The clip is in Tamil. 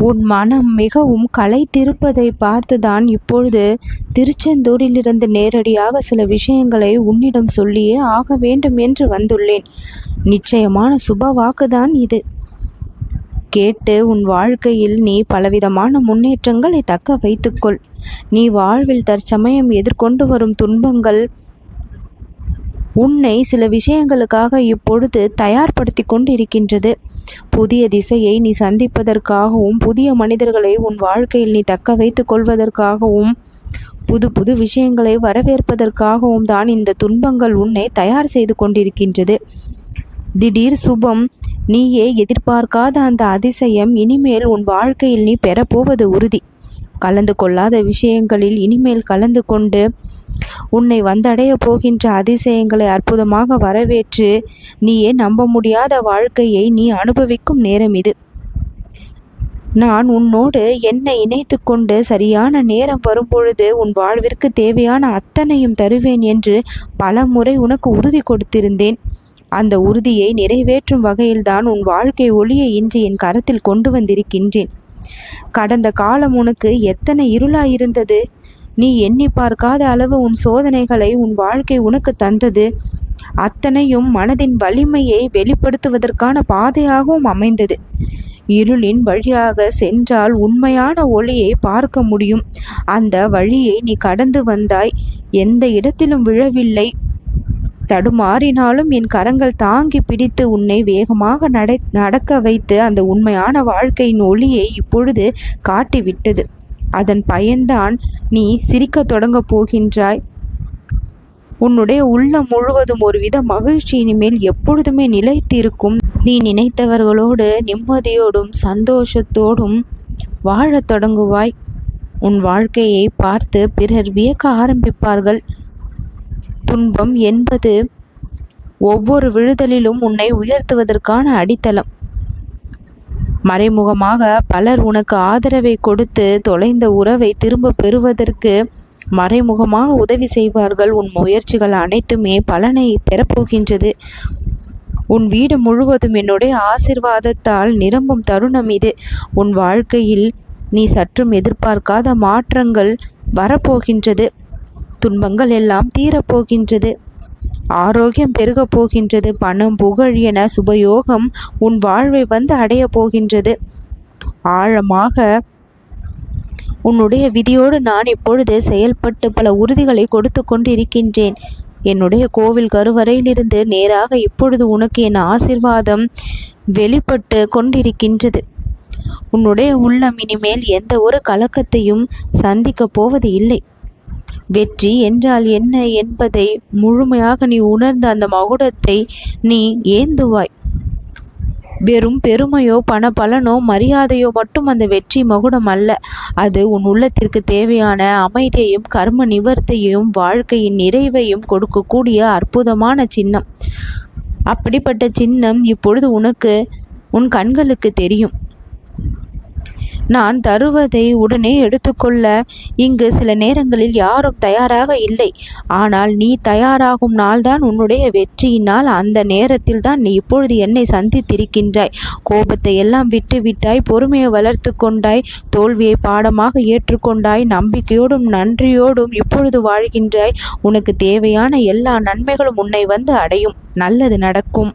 உன் மனம் மிகவும் களைத்திருப்பதை பார்த்துதான் இப்பொழுது திருச்செந்தூரிலிருந்து நேரடியாக சில விஷயங்களை உன்னிடம் சொல்லியே ஆக வேண்டும் என்று வந்துள்ளேன். நிச்சயமான சுப வாக்குதான் இது. கேட்டு உன் வாழ்க்கையில் நீ பலவிதமான முன்னேற்றங்களை தக்க வைத்துக்கொள். நீ வாழ்வில் தற்சமயம் எதிர்கொண்டு வரும் துன்பங்கள் உன்னை சில விஷயங்களுக்காக இப்பொழுது தயார்படுத்தி கொண்டிருக்கின்றது. புதிய திசையை நீ சந்திப்பதற்காகவும் புதிய மனிதர்களை உன் வாழ்க்கையில் நீ தக்க வைத்துக் கொள்வதற்காகவும் புது புது விஷயங்களை வரவேற்பதற்காகவும் தான் இந்த துன்பங்கள் உன்னை தயார் செய்து கொண்டிருக்கின்றது. திடீர் சுபம் நீயே எதிர்பார்க்காத அந்த அதிசயம் இனிமேல் உன் வாழ்க்கையில் நீ பெறப்போவது உறுதி. கலந்து கொள்ளாத விஷயங்களில் இனிமேல் கலந்து கொண்டு உன்னை வந்தடைய போகின்ற அதிசயங்களை அற்புதமாக வரவேற்று நீயே நம்ப முடியாத வாழ்க்கையை நீ அனுபவிக்கும் நேரம் இது. நான் உன்னோடு என்னை இணைத்து கொண்டு சரியான நேரம் வரும்பொழுது உன் வாழ்விற்கு தேவையான அத்தனையும் தருவேன் என்று பல முறை உனக்கு உறுதி கொடுத்திருந்தேன். அந்த உறுதியை நிறைவேற்றும் வகையில்தான் உன் வாழ்க்கை ஒளியை இன்று என் கரத்தில் கொண்டு வந்திருக்கின்றேன். கடந்த காலம் உனக்கு எத்தனை இருளாயிருந்தது? நீ எண்ணி பார்க்காத அளவு உன் சோதனைகளை உன் வாழ்க்கை உனக்கு தந்தது. அத்தனையும் மனதின் வலிமையை வெளிப்படுத்துவதற்கான பாதையாகவும் அமைந்தது. இருளின் வழியாக சென்றால் உண்மையான ஒளியை பார்க்க முடியும். அந்த வழியை நீ கடந்து வந்தாய். எந்த இடத்திலும் விழவில்லை. தடுமாறினாலும் என் கரங்கள் தாங்கி பிடித்து உன்னை வேகமாக நடை நடக்க வைத்து அந்த உண்மையான வாழ்க்கையின் ஒளியை இப்பொழுது காட்டிவிட்டது. அதன் பயன்தான் நீ சிரிக்கத் தொடங்கப் போகின்றாய். உன்னுடைய உள்ளம் முழுவதும் ஒருவித மகிழ்ச்சி இனிமேல் எப்பொழுதுமே நிலைத்திருக்கும். நீ நினைத்தவர்களோடு நிம்மதியோடும் சந்தோஷத்தோடும் வாழத் தொடங்குவாய். உன் வாழ்க்கையை பார்த்து பிறர் வியக்க ஆரம்பிப்பார்கள். துன்பம் என்பது ஒவ்வொரு விழுதலிலும் உன்னை உயர்த்துவதற்கான அடித்தளம். மறைமுகமாக பலர் உனக்கு ஆதரவை கொடுத்து தொலைந்த உறவை திரும்ப பெறுவதற்கு மறைமுகமாக உதவி செய்வார்கள். உன் முயற்சிகள் அனைத்துமே பலனை பெறப்போகின்றது. உன் வீடு முழுவதும் என்னுடைய ஆசிர்வாதத்தால் நிரம்பும் தருணம் இது. உன் வாழ்க்கையில் நீ சற்றும் எதிர்பார்க்காத மாற்றங்கள் வரப்போகின்றது. துன்பங்கள் எல்லாம் தீரப்போகின்றது. ஆரோக்கியம் பெருகப் போகின்றது பணம் புகழ் என சுபயோகம் உன் வாழ்வை வந்து அடையப் போகின்றது. ஆழமாக உன்னுடைய விதியோடு நான் இப்பொழுது செயல்பட்டு பல உறுதிகளை கொடுத்து கொண்டு இருக்கின்றேன் என்னுடைய கோவில் கருவறையிலிருந்து நேராக இப்பொழுது உனக்கு என் ஆசிர்வாதம் வெளிப்பட்டு கொண்டிருக்கின்றது. உன்னுடைய உள்ளம் இனிமேல் எந்த ஒரு கலக்கத்தையும் சந்திக்கப் போவது இல்லை வெற்றி என்றால் என்ன என்பதை முழுமையாக நீ உணர்ந்த அந்த மகுடத்தை நீ ஏந்துவாய். வெறும் பெருமையோ பண பலனோ மரியாதையோ மட்டும் அந்த வெற்றி மகுடம் அல்ல. அது உன் உள்ளத்திற்கு தேவையான அமைதியையும் கர்ம நிவர்த்தையும் வாழ்க்கையின் நிறைவையும் கொடுக்கக்கூடிய அற்புதமான சின்னம். அப்படிப்பட்ட சின்னம் இப்பொழுது உனக்கு உன் கண்களுக்கு தெரியும். நான் தருவதை உடனே எடுத்துக்கொள்ள இங்கு சில நேரங்களில் யாரும் தயாராக இல்லை. ஆனால் நீ தயாராகும் நாள்தான் உன்னுடைய வெற்றியினால் அந்த நேரத்தில் தான் நீ இப்பொழுது என்னை சந்தித்திருக்கின்றாய். கோபத்தை எல்லாம் விட்டு விட்டாய் பொறுமையை வளர்த்து கொண்டாய் தோல்வியை பாடமாக ஏற்றுக்கொண்டாய் நம்பிக்கையோடும் நன்றியோடும் இப்பொழுது வாழ்கின்றாய். உனக்கு தேவையான எல்லா நன்மைகளும் உன்னை வந்து அடையும். நல்லது நடக்கும்.